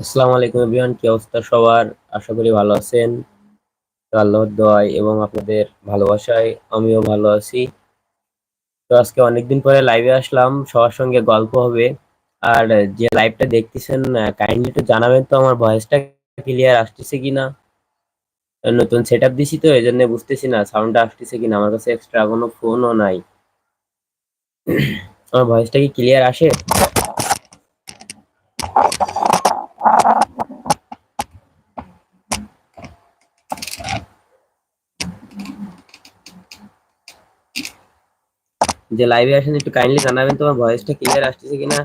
আসসালামু আলাইকুম এভরিওয়ান, কি অবস্থা সবার? আশা করি ভালো আছেন। আল্লাহর দোয়ায় এবং আপনাদের ভালোবাসায় আমিও ভালো আছি। তো আজকে অনেকদিন পরে লাইভে আসলাম, সবার সঙ্গে গল্প হবে। আর যে লাইভটা দেখতেছেন কাইন্ডলি একটু জানাবেন তো, আমার ভয়েসটা ক্লিয়ার আসতেছে কিনা? নতুন সেট আপ দিছি তো, এই জন্য বুঝতেছি না সাউন্ডটা আসতেছে কিনা, আমার কাছে এক্সট্রা কোনো ফোনও নাই। আমার ভয়েসটা কি ক্লিয়ার আসে? যে লাইভে আসেন একটু কাইন্ডলি জানাবেন তোমার ভয়েসটা ক্লিয়ার আসতেছে কিনা।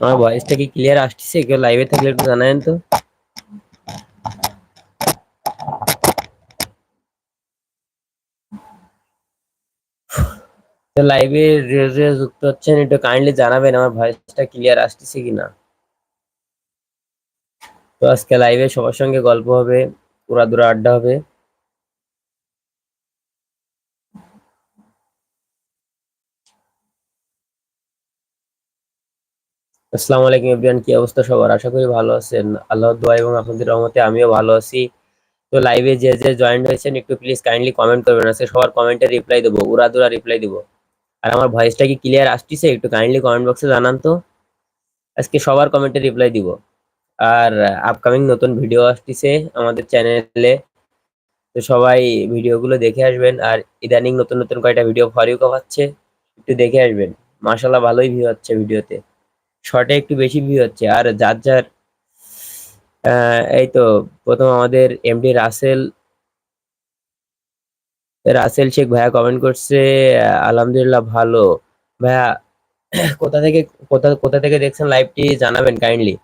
আমার ভয়েসটা কি ক্লিয়ার আসতেছে কেউ লাইভে থাকলে একটু জানাবেন তো? তো লাইভে যুক্ত হচ্ছেন, একটু কাইন্ডলি জানাবেন আমার ভয়েসটা ক্লিয়ার আসতেছে কিনা তো আজকে লাইভে সবার সঙ্গে গল্প হবে, পুরা দূরা আড্ডা হবে। আসসালামু আলাইকুম এভরিওয়ান, কি অবস্থা সবার? আশা করি ভালো আছেন। আল্লাহর দোয়া এবং আপনাদের রহমতে আমিও ভালো আছি। তো লাইভে যে যে জয়েন্ট হয়েছেন, একটু প্লিজ কাইন্ডলি কমেন্ট করবেন। আজকে সবার কমেন্টে রিপ্লাই দেবো উড়াদুরা রিপ্লাই দেবো। আর আমার ভয়েসটা কি ক্লিয়ার আসতেছে? একটু কাইন্ডলি কমেন্ট বক্সে জানান তো। আজকে সবার কমেন্টে রিপ্লাই দিব। আর আপকামিং নতুন ভিডিও আসতেছে আমাদের চ্যানেলে তো সবাই ভিডিওগুলো দেখে আসবেন। আর ইদানিং নতুন নতুন কয়টা ভিডিও ফরিও পাচ্ছে একটু দেখে আসবেন। মাসাল্লাহ ভালোই ভিউ হচ্ছে ভিডিওতে শর্টে একটু বেশি ভিউ হচ্ছে। আর যার যার এই তো প্রথম আমাদের এমডি রাসেল রাসেল শেখ ভাইয়া কমেন্ট করছে আলহামদুলিল্লাহ ভালো। ভাইয়া, কোথা থেকে, কোথা কোথা থেকে দেখছেন লাইভটি জানাবেন কাইন্ডলি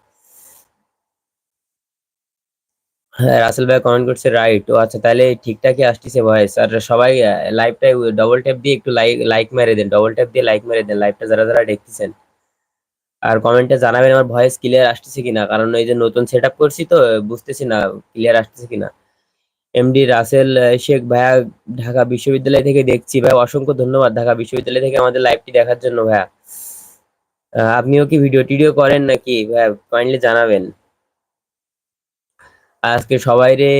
হ্যাঁ রাসেল ভাই কমেন্ট করছে রাইট ও আচ্ছা তাহলে ঠিকঠাকই আসতেছে ভয়েস আর সবাই লাইভটাই ডবল ট্যাপ দিয়ে একটু লাইক লাইক মেরে দেন ডবল ট্যাপ দিয়ে লাইক মেরে দেন লাইভটা যারা যারা দেখতেছেন। আর কমেন্টে জানাবেন আমার ভয়েস ক্লিয়ার আসতেছে কিনা? কারণ এই যে নতুন সেট করছি তো, বুঝতেছি না ক্লিয়ার আসতেছে কিনা। এমডি রাসেল শেখ ভাইয়া ঢাকা বিশ্ববিদ্যালয় থেকে দেখছি। ভাই অসংখ্য ধন্যবাদ ঢাকা বিশ্ববিদ্যালয় থেকে আমাদের লাইভটি দেখার জন্য, ভাইয়া। আপনিও কি ভিডিও টিডিও করেন নাকি? ভাইয়া কাইন্ডলি জানাবেন। আজকে সবাইরে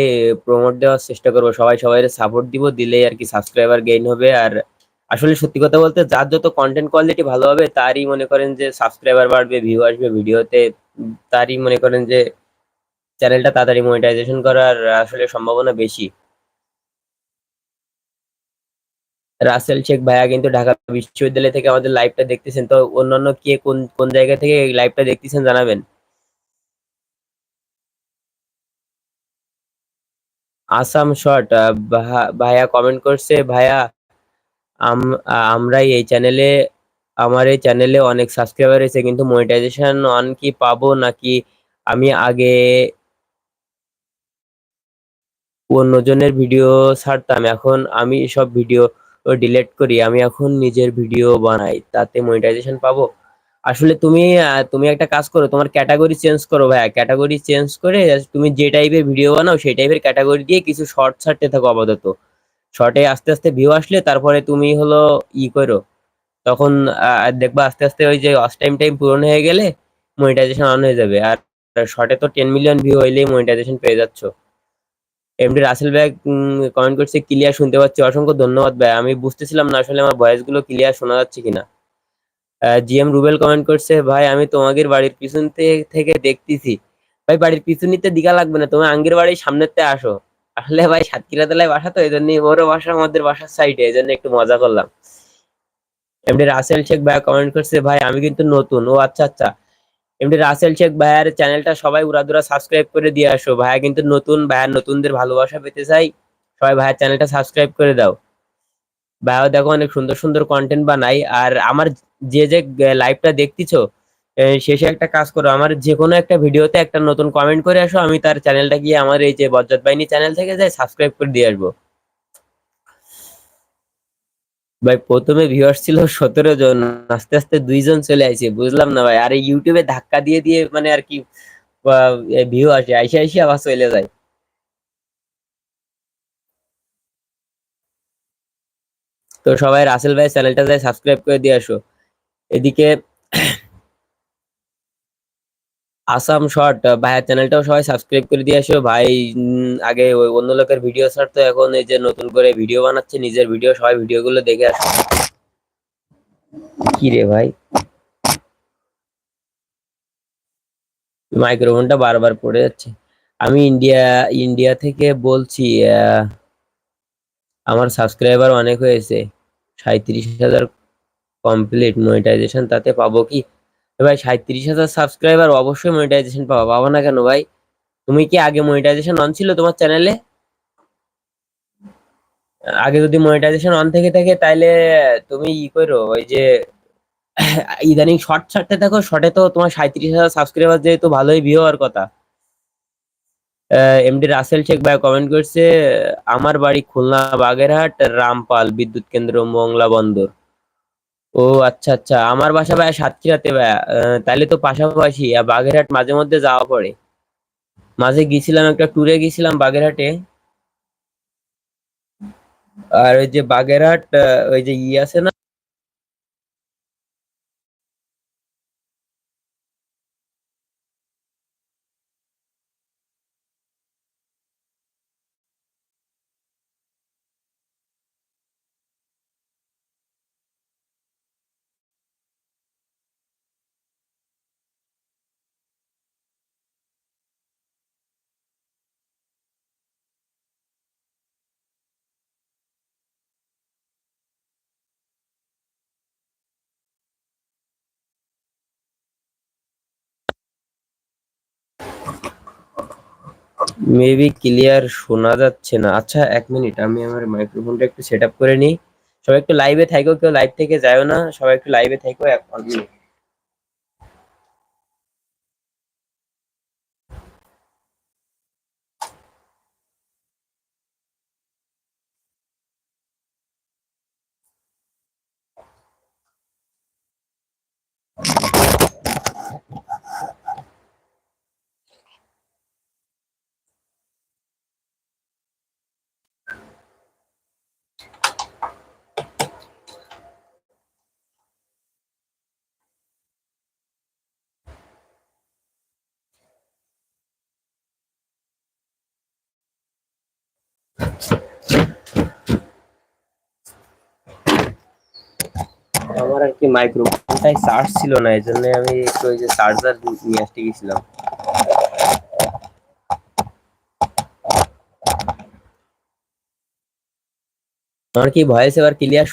প্রমোট দেওয়ার চেষ্টা করব। সবাই সবাইরে সাপোর্ট দিব, দিলেই আর কি সাবস্ক্রাইবার গেইন হবে। আর আসলে সত্যি কথা বলতে যার যত কন্টেন্ট কোয়ালিটি ভালো হবে, তারই মনে করেন যে সাবস্ক্রাইবার বাড়বে ভিউ আসবে ভিডিওতে, তারই মনে করেন যে চ্যানেলটা তাড়াতাড়ি মনিটাইজেশন করার আসলে সম্ভাবনা বেশি। রাসেল শেখ ভাইয়া কিন্তু ঢাকা বিশ্ববিদ্যালয় থেকে আমাদের লাইভটা দেখতেছেন, তো অন্যান্য কে কোন কোন জায়গা থেকে লাইভটা দেখতেছেন জানাবেন। আসাম শর্ট ভাইয়া কমেন্ট করছে, ভাইয়া আমরাই এই চ্যানেলে আমার এই চ্যানেলে অনেক সাবস্ক্রাইবার এসে কিন্তু মনিটাইজেশন অন কি পাবো নাকি আমি আগে অন্যজনের ভিডিও ছাড়তাম, এখন আমি সব ভিডিও ডিলেট করি, আমি এখন নিজের ভিডিও বানাই, তাতে মনিটাইজেশন পাবো। আসলে তুমি তুমি একটা কাজ করো, তোমার ক্যাটাগরি চেঞ্জ করো ভাইয়া ক্যাটাগরি চেঞ্জ করে তুমি যে টাইপের ভিডিও বানাও, সেই টাইপের ক্যাটাগরি দিয়ে কিছু শর্ট ছাড়তে থাকো আপাতত। শর্টে আস্তে আস্তে ভিউ আসলে তারপরে তুমি হলো ই করো। তখন দেখবা আস্তে আস্তে ওই যে ওয়াচ টাইম টাইম পূরণ হয়ে গেলে মনিটাইজেশন অন হয়ে যাবে। আর শর্টে তো টেন মিলিয়ন ভিউ হইলেই মনিটাইজেশন পেয়ে যাচ্ছ। এমডি রাসেল ভাই কমেন্ট করছে ক্লিয়ার শুনতে পাচ্ছি। অসংখ্য ধন্যবাদ ভাই। আমি বুঝতেছিলাম না আসলে আমার ভয়েসগুলো ক্লিয়ার শোনা যাচ্ছে কিনা। জিএম রুবেল কমেন্ট করছে, ভাই, আমি তোমাদের বাড়ির পিছন থেকে দেখতেছি। ভাই, বাড়ির পিছনিতে দিঘা লাগবে না। তুমি আঙ্গের বাড়ির সামনেতে আসো। আসলে ভাই সাতক্ষীরা তলায় বাসা তো এই জন্য ওরও বাসা, আমাদের বাসার সাইডে এই জন্য একটু মজা করলাম। এমনি রাসেল শেখ ভাই কমেন্ট করছে, ভাই, আমি কিন্তু নতুন। ও আচ্ছা আচ্ছা। এমনি রাসেল শেখ ভাইয়ার চ্যানেলটা সবাই উড়াদুরা সাবস্ক্রাইব করে দিয়ে আসো। ভাইয়া কিন্তু নতুন ভাইয়ার নতুনদের ভালোবাসা পেতে চাই। সবাই ভাইয়ার চ্যানেলটা সাবস্ক্রাইব করে দাও। ভাইও দেখো অনেক সুন্দর সুন্দর কন্টেন্ট বানাই আর আমার যে যে লাইভটা দেখতেছো শেষে একটা কাজ করো, আমার যে কোনো একটা ভিডিওতে একটা নতুন কমেন্ট করে আসো, আমি তার চ্যানেলটা গিয়ে আমার এই যে বজ্জাত বাহিনী চ্যানেল থেকে যাই সাবস্ক্রাইব করে দিয়ে আসব। ভাই, প্রথমে ভিউয়ার্স ছিল সতেরো জন, আস্তে আস্তে দুইজন চলে আসে, বুঝলাম না ভাই, আর ইউটিউবে ধাক্কা দিয়ে দিয়ে মানে আর কি ভিউ আসে, আইসে আইসে আবার চলে যায়। তো সবাই রাসেল ভাই চ্যানেলটা যাই সাবস্ক্রাইব করে দিয়ে আসো। এদিকে আসাম শর্ট ভাইয়ের চ্যানেলটাও সবাই সাবস্ক্রাইব করে দিয়ে আসো। ভাই আগে ওই অন্য লোকের ভিডিও ছাড়তো এখন এই যে নতুন করে ভিডিও বানাচ্ছে, নিজের ভিডিও সবাই ভিডিও গুলো দেখে আসো। কি রে ভাই? মাইক্রোফোনটা বারবার পড়ে যাচ্ছে। আমি ইন্ডিয়া ইন্ডিয়া থেকে বলছি আমার সাবস্ক্রাইবার অনেক হয়েছে। সাঁত্রিশ হাজার কমপ্লিট মনিটাইজেশন তাতে পাবো কি? ভাই সাঁত্রিশ হাজার সাবস্ক্রাইবার অবশ্যই মনিটাইজেশন পাবো। পাবো না কেন ভাই? তুমি কি আগে মনিটাইজেশন অন ছিল তোমার চ্যানেলে আগে যদি মনিটাইজেশন অন থেকে থাকে তাহলে তুমি ই করো, ওই যে ইদানিং শর্ট ছাড়তে থাকো শর্টে তো তোমার সাঁত্রিশ হাজার সাবস্ক্রাইবার যেহেতু ভালোই ভিউ হওয়ার কথা। এমডি রাসেল শেখ ভাই কমেন্ট করছে, আমার বাড়ি খুলনা বাগেরহাট, রামপাল, বিদ্যুৎ কেন্দ্র, মংলা বন্দর। ও আচ্ছা আচ্ছা। আমার বাসা ভাই সাতক্ষীরাতে ভাই তাহলে তো পাশাপাশি বাগেরহাট মাঝে মধ্যে যাওয়া পড়ে। মাঝে গেছিলাম একটা ট্যুরে গেছিলাম বাগেরহাটে। আর ওই যে বাগেরহাট ওই যে ই আছে না? মেবি ক্লিয়ার শোনা যাচ্ছে না। আচ্ছা এক মিনিট আমি আমার মাইক্রোফোনটা একটু সেট আপ করে নিই। সবাই একটু লাইভে থাকো, কেউ লাইভ থেকে যাও না। সবাই একটু লাইভে থাকো, এক মিনিট আমার আর কি মাইক্রোফোনটাই চার্জ ছিল না এই জন্য আমি একটু ওই যে চার্জার নিয়ে আসতে গেছিলাম। আমার কি ভয়েস এবার ক্লিয়ার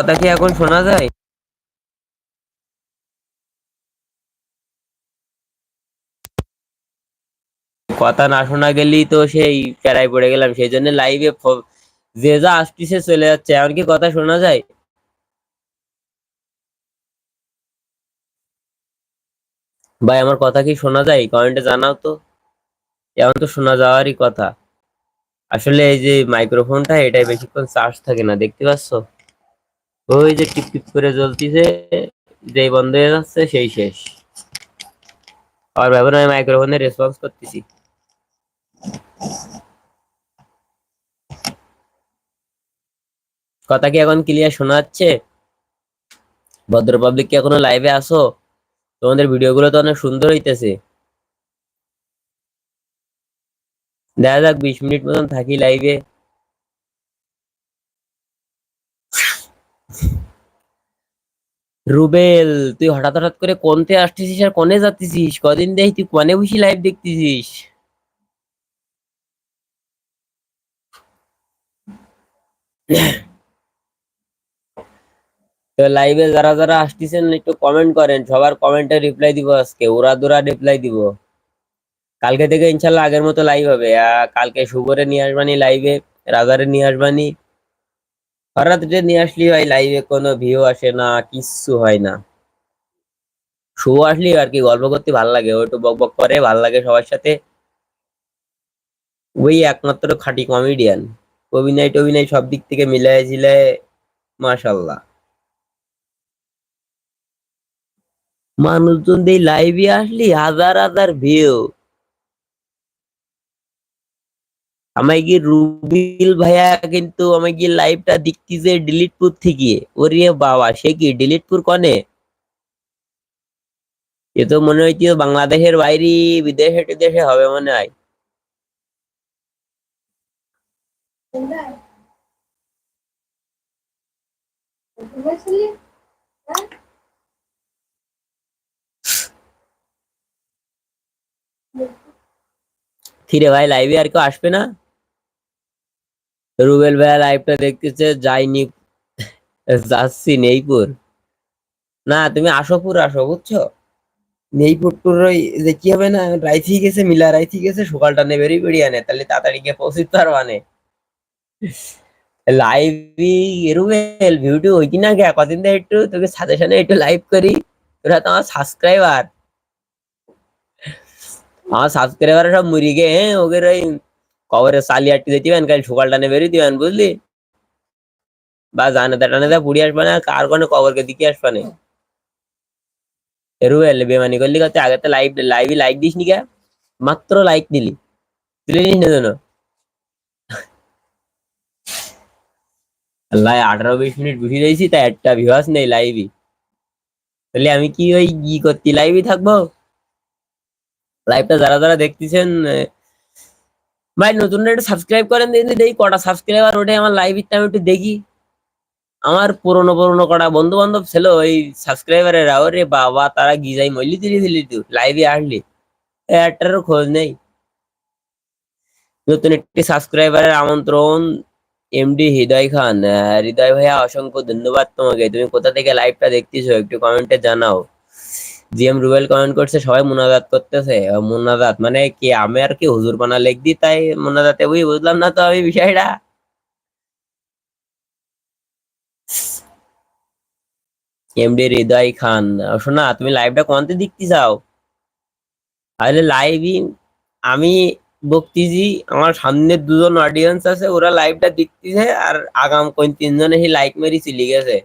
কথা কি এখন শোনা যায়? কথা না শোনা গেলেই তো সেই প্যারায় পড়ে গেলাম, সেই জন্য লাইভে যে যা আসতিছে চলে যাচ্ছে এমন কি কথা শোনা যায়? ভাই, আমার কথা কি শোনা যায়? কমেন্টে জানাও তো। এমন তো শোনা যাওয়ারই কথা। আসলে এই যে মাইক্রোফোনটা এটাই বেশিক্ষণ চার্জ থাকে না, দেখতে পাচ্ছ? ওই যে টিপ টিপ করে জ্বলতিছে, যেই বন্ধ হয়ে যাচ্ছে, সেই শেষ। আর ব্যাপারে আমি মাইক্রোফোনে রেসপন্স করতেছি। কথা কি এখন ক্লিয়ার শোনা যাচ্ছে? ভদ্র পাবলিক কি এখনও লাইভে আসো তোমাদের ভিডিওগুলো তো অনেক সুন্দর হইতেছে। দেখা যাক, বিশ মিনিট মতন থাকি লাইভে রুবেল, তুই হঠাৎ হঠাৎ করে কোনতে আসতেছিস আর কোনে যাচ্ছিস কদিন দেখি তুই কোনে বসে লাইভ দেখতেছিস? তো লাইভে যারা যারা আসতেছেন, একটু কমেন্ট করেন। সবার কমেন্টে রিপ্লাই দিব আজকে। ওরা দুরা রিপ্লাই দিব। কালকে থেকে ইনশাল্লাহ আগের মতো লাইভ হবে। কালকে শুভরে নিয়ে আসবানি লাইভে রাজারে নিয়ে আসবানি। হঠাৎ যে নিয়ে আসলি ভাই লাইভে কোনো ভিউ আসে না, কিচ্ছু হয় না। শুভ আসলি আর কি, গল্প করতে ভালো লাগে ও একটু বক বক করে, ভালো লাগে সবার সাথে। ওই একমাত্র খাঁটি কমেডিয়ান অভিনয় টভিনয় সব দিক থেকে মিলায় ঝিলায়, মাশাল্লাহ। মানুষজন দিয়ে লাইভে আসলি, হাজার হাজার ভিউ আমায় কি রুবিল ভাইয়া কিন্তু আমায় কি লাইভটা দেখতেছে ডিলিটপুর থেকে। ওরে বাবা, সে কি ডিলিটপুর কনে? এ তো মনে হইছে বাংলাদেশের বাইরে, বিদেশে টিদেশে হবে মনে হয়। থিরে ভাই লাইভে আর কেউ আসবে না? রুবেল ভাইয়া লাইভটা দেখতেছে, যাইনি। যাচ্ছি নেইপুর। না, তুমি আসো পুর, আসো, বুঝছ? নেইপুর টুর ওই যে কি হবে না, রাইথি গেছে, মিলা রাইথি গেছে, সকালটা নে বেরিয়ে বেরিয়ে আনে, তাহলে তাড়াতাড়ি গিয়ে পৌঁছিতে পারবানে লাইভই রুবেল ভিডিও ওই কিনা গে কদিন ধরে একটু তোকে সাজেশনে একটু লাইভ করি। তোরা তো আমার সাবস্ক্রাইবার আমার সাবস্ক্রাইবার সব মুড়ি গে হ্যাঁ ওদের ওই কবরে সালি আটটি দিবেন কাল সকালটা নে বেরিয়ে দিবেন, বুঝলি? বা জানে টানে দা পুড়ি আসবে না, কার কোনো কবরকে দিকে আসবে না? রুবেল বেমানি করলি কত? আগে তো লাইভ লাইভে লাইক দিস নি মাত্র লাইক দিলি। দিলি না জানো আল্লাহ, আঠারো বিশ মিনিট বসে দিয়েছি, তাই একটা ভিউয়ার্স নেই লাইভই তাহলে আমি কি ওই ই করতে লাইভই থাকব? লাইভটা যারা যারা দেখতেছেন ভাই, নতুন একটু সাবস্ক্রাইব করেন দিন দেখি কটা সাবস্ক্রাইবার ওঠে আমার লাইভ আমি একটু দেখি। আমার পুরনো পুরনো কটা বন্ধু বান্ধব ছিল, ওই সাবস্ক্রাইবারেরা ওরে বাবা, তারা গিজাই মল্লি দিলি দিলি তুই লাইভে আসলি। এ একটারও খোঁজ নেই। নতুন একটি সাবস্ক্রাইবারের আমন্ত্রণ এমডি হৃদয় খান। হৃদয় ভাইয়া, অসংখ্য ধন্যবাদ তোমাকে। তুমি কোথা থেকে লাইভটা দেখতেছো, একটু কমেন্টে জানাও। জিএম রুবেল কমেন্ট করছে, সবাই মোনাজাত করতেছে। মোনাজাত মানে কি, আমি আর কি হুজুর পানা লেখ দিই তাই মোনাজাতে বুঝি বুঝলাম না তো আমি বিষয়টা? এমডি হৃদয় খান শোনা তুমি লাইভটা কোনতে দেখতে চাও? তাহলে লাইভই আমি বকতেছি, আমার সামনে দুজন অডিয়েন্স আছে, ওরা লাইভটা দেখতেছে, আর আগাম কোন তিনজন এসে লাইক মেরি চলে গেছে।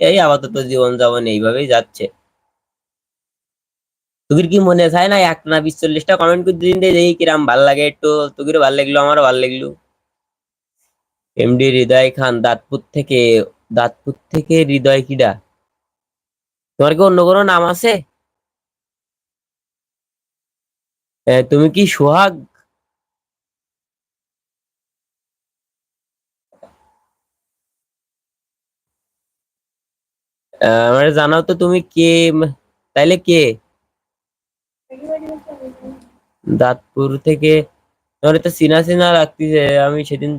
এই আপাতত জীবন যাপন এইভাবেই যাচ্ছে। তোদের কি মনে চায় না একটা না বিশ চল্লিশটা কমেন্ট করে দিন দেখি কিরাম ভালো লাগে একটু। তোদের ভালো লাগল, আমারও ভালো লাগল। এমডি হৃদয় খান দাঁতপুর থেকে দাঁতপুর থেকে হৃদয় কিডা? তোমার কি অন্য কোনো নাম আছে? তুমি কি সোহাগ? আমার জানাও তো তুমি কে, তাইলে কে? দাঁতপুর থেকে, তোমার তো চিনা চিনা লাগতেছে, আমি সেদিন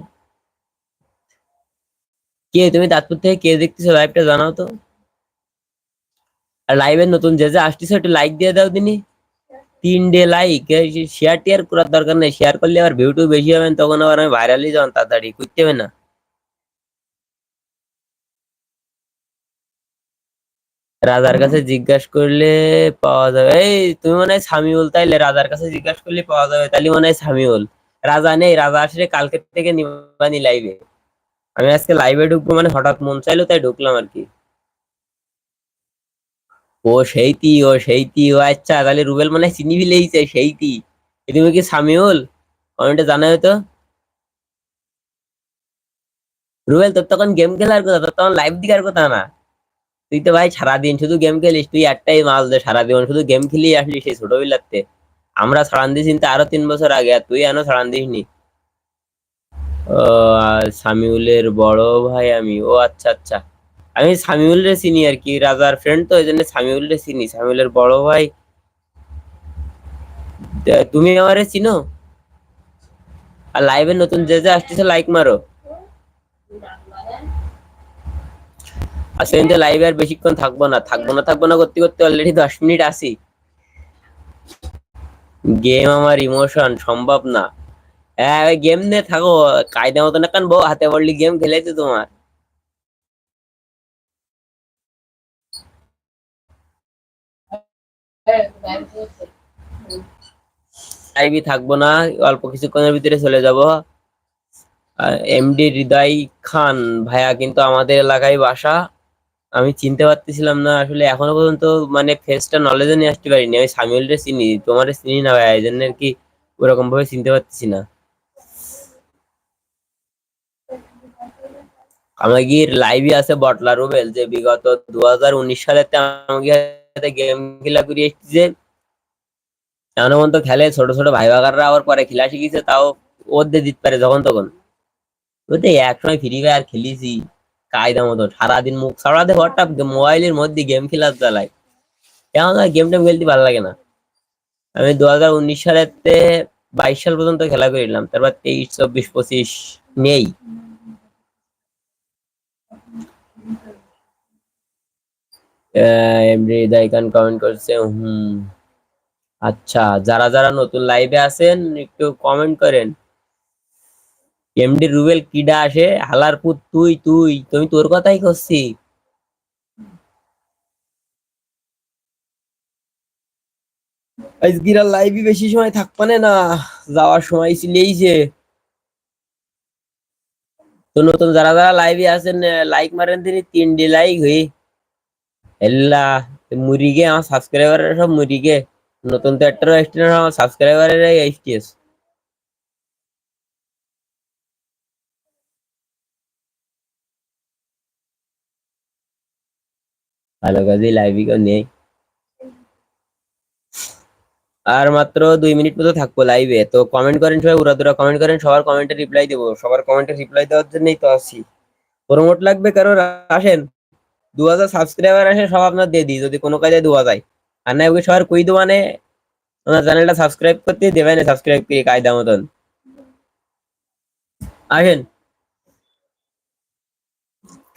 কে, তুমি দাঁতপুর থেকে কে দেখতেছো? লাইভটা জানাও তো। আর লাইভের নতুন যে যে আসতেছে একটু লাইক দিয়ে দাও তিনি তিনটে লাইক শেয়ার টিয়ার করার দরকার নেই। শেয়ার করলে আবার ভিউ টু বেশি হবেন তখন আবার আমি ভাইরালি যান তাড়াতাড়ি। করতে হবে না। রাজার কাছে জিজ্ঞাসা করলে পাওয়া যাবে। এই তুমি মনে হয় সামিউল তাইলে রাজার কাছে জিজ্ঞাসা করলে পাওয়া যাবে তাহলে মনে হয় সামিউল রাজা নেই রাজা আসলে কালকে থেকে নিবানি লাইভে আমি আজকে লাইভে ঢুকবো মানে হঠাৎ মন চাইলো তাই ঢুকলাম আর কি। ও সেইতি ও সেইতি ও আচ্ছা তাহলে রুবেল মানে চিনি ফেলেইছে সেইতি তুমি কি সামিউল কমেন্টে জানাও তো। রুবেল তোর তখন গেম খেলার কথা তোর তখন লাইভ দিকার কথা না। তুই তো ভাই সারাদিন শুধু গেম খেলিস, তুই একটাই মাল দে সারাদিন। শুধু গেম খেলি আসলি সেই ছোটবেলাতে। আমরা ছাড়ান কিন্তু আরও তিন বছর আগে, আর তুই এখনও ছাড়ান দিসনি। ও, আর সামিউলের বড় ভাই আমি। ও আচ্ছা আচ্ছা। আমি সামিউল রে চিনি আর কি, রাজার ফ্রেন্ড তো এই জন্য সামিউল রে চিনি। সামিউলের বড় ভাই। তুমি আমারে চিনো? আর লাইভে নতুন যে যে আসতেছে লাইক মারো। কিন্তু লাইভে আর বেশিক্ষণ থাকব না। থাকব না থাকব না করতে করতে অলরেডি দশ মিনিট আসি গেম আমার ইমোশন সম্ভব না। হ্যাঁ গেম নিয়ে থাকো, কায়দা মতো না কান বউ, হাতে পড়লি গেম খেলেছে তোমার। লাইভই থাকব না, অল্প কিছুক্ষণের ভিতরে চলে যাব। এমডি হৃদয় খান ভাইয়া কিন্তু আমাদের এলাকায় বাসা। আমি চিনতে পারতেছিলাম না, আসলে এখনও পর্যন্ত মানে ফেসটা নলেজে নিয়ে আসতে পারিনি। আমি সামিউলরে চিনি তোমার চিনি না ভাই এই জন্য আর কি ওরকম ভাবে চিনতে পারতেছি না। আমাগির লাইভই আছে বটলা রুবেল যে বিগত দু হাজার উনিশ সালেতে আমাকে গেম খেলা করে এসেছে এমন পর্যন্ত খেলে, ছোট ছোট ভাই বাগাররা আবার পরে খেলা শিখেছে, তাও ওর দিয়ে দিতে পারে যখন তখন। বুঝতে এক সময় ফ্রি ফায়ার খেলেছি কায়দা মতো সারাদিন মুখ সারাতে ঘরটা মোবাইলের মধ্যে গেম খেলার চালাই এখন আর গেম টেম খেলতে ভালো লাগে না। আমি দু হাজার উনিশ সালেতে বাইশ সাল পর্যন্ত খেলা করিলাম, তারপর তেইশ, চব্বিশ, পঁচিশ নেই এমডি কমেন্ট করছে, হুম আচ্ছা যারা যারা নতুন লাইভে আছেন, একটু কমেন্ট করেন। এমডি রুবেল কিডা আসে? হালার পুত তুই তুই, তুমি তোর কথাই করছি। আজকের আর লাইভই বেশি সময় থাকপানে না যাওয়ার সময় ছিলেই যে। তো নতুন যারা যারা লাইভে আছেন লাইক মারেন তিনি, তিনটে লাইক হই। এল্লা মুরিগে, আমার সাবস্ক্রাইবারের সব মুরিগে। নতুন তো একটা না আমার সাবস্ক্রাইবারের ভালো কাজে লাইভই কেউ নেই। আর মাত্র দুই মিনিট মতো থাকব লাইভে তো কমেন্ট করেন সবাই উড়াদুরা কমেন্ট করেন, সবার কমেন্টে রিপ্লাই দেবো। সবার কমেন্টে রিপ্লাই দেওয়ার জন্যই তো আসি প্রমোট লাগবে কারোর? আসেন। দু হাজার সাবস্ক্রাইবার আসে, সব আপনার দিয়ে দিই। যদি কোনো কাজে দেওয়া যায়। আর না, ওকে সবার কই দেওয়া মানে? ওনার চ্যানেলটা সাবস্ক্রাইব করতে দেবেন সাবস্ক্রাইব করে কায়দা মতন। আসেন।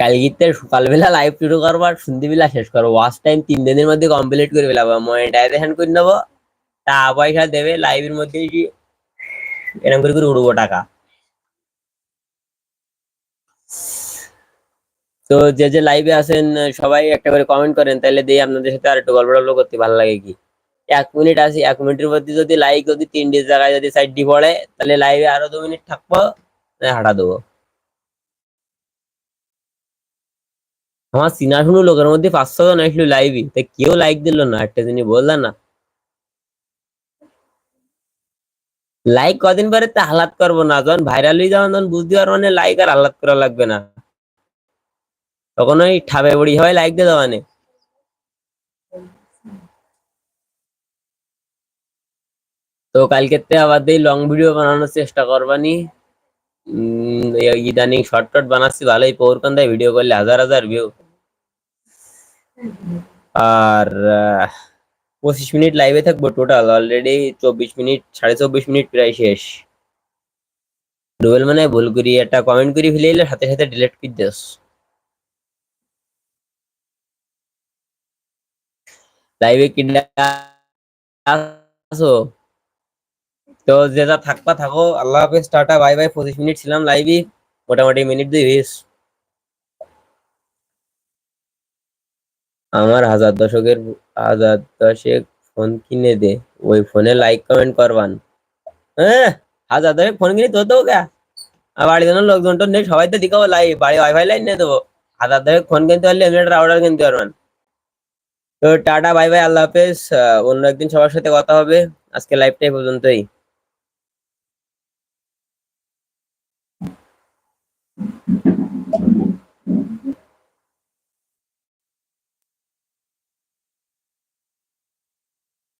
কালগিতে সকালবেলা লাইভ শুরু করব আর সন্ধ্যেবেলা শেষ করব। ওয়াচ টাইম তিন দিনের মধ্যে কমপ্লিট করে ফেলাবো। মনিটাইজেশন করে নেব। তা পয়সা দেবে লাইভের মধ্যে এরকম করে করে উড়বো টাকা। তো যে যে লাইভে আছেন, সবাই একটা করে কমেন্ট করেন, তাহলে দিয়ে আপনাদের সাথে আর একটু গল্প টল্প করতে ভালো লাগে কি? এক মিনিট আসি এক মিনিটের মধ্যে যদি লাইক যদি তিনটে জায়গায় যদি সাইড ডি পড়ে, তাহলে লাইভে আরও দু মিনিট থাকব হাঁটা দেবো। আমার চিনা শুনো লোকের মধ্যে পাঁচশো জন আসলো লাইভই তা কেউ লাইক দিল না, একটা জিনিস বললাম না। লাইক কদিন পরে তা হালাত করব না, যখন ভাইরাল হয়ে যাওয়া তখন বুঝতে পারব মানে লাইক আর হালাত করা লাগবে না। তখন ওই ঠাবে বড়ি হয় লাইক দিয়ে দেওয়া মানে। তো কালকে আবার দিয়ে লং ভিডিও বানানোর চেষ্টা করবানি। ইদানিং শর্ট শর্টকাট বানাচ্ছি, ভালোই পৌর কান্দায় ভিডিও করলে হাজার হাজার ভিউ আর পঁচিশ মিনিট লাইভে থাকব টোটাল অলরেডি চব্বিশ মিনিট, সাড়ে চব্বিশ মিনিট প্রায় শেষ। ডুবেল মানে ভুল করি, একটা কমেন্ট করি, ফেলে এলে সাথে সাথে ডিলেট করে দিস। লাইভে কিনা আসো। তো যে যা থাকবা থাকো। আল্লাহ হাফেজ, টাটা, বাই বাই। পঁচিশ মিনিট ছিলাম লাইভে মোটামুটি মিনিট দুই বিশ আমার হাজার দশকের, হাজার দশেক ফোন কিনে দে। ওই ফোনে লাইক কমেন্ট করবান। হ্যাঁ হাজার দশেক ফোন কিনে তোর দেবো কে? আর বাড়ির জন্য লোকজন তো নেই, সবাই তো দিকাবো লাইভ বাড়ি ওয়াইফাই লাইন নিয়ে দেবো। হাজার দশেক ফোন কিনতে পারলে এমনি রাউটার কিনতে পারবেন। তো টাটা, বাই বাই, আল্লাহ হাফেজ। অন্য একদিন সবার সাথে কথা হবে। আজকে লাইভটাই পর্যন্তই। Thank you.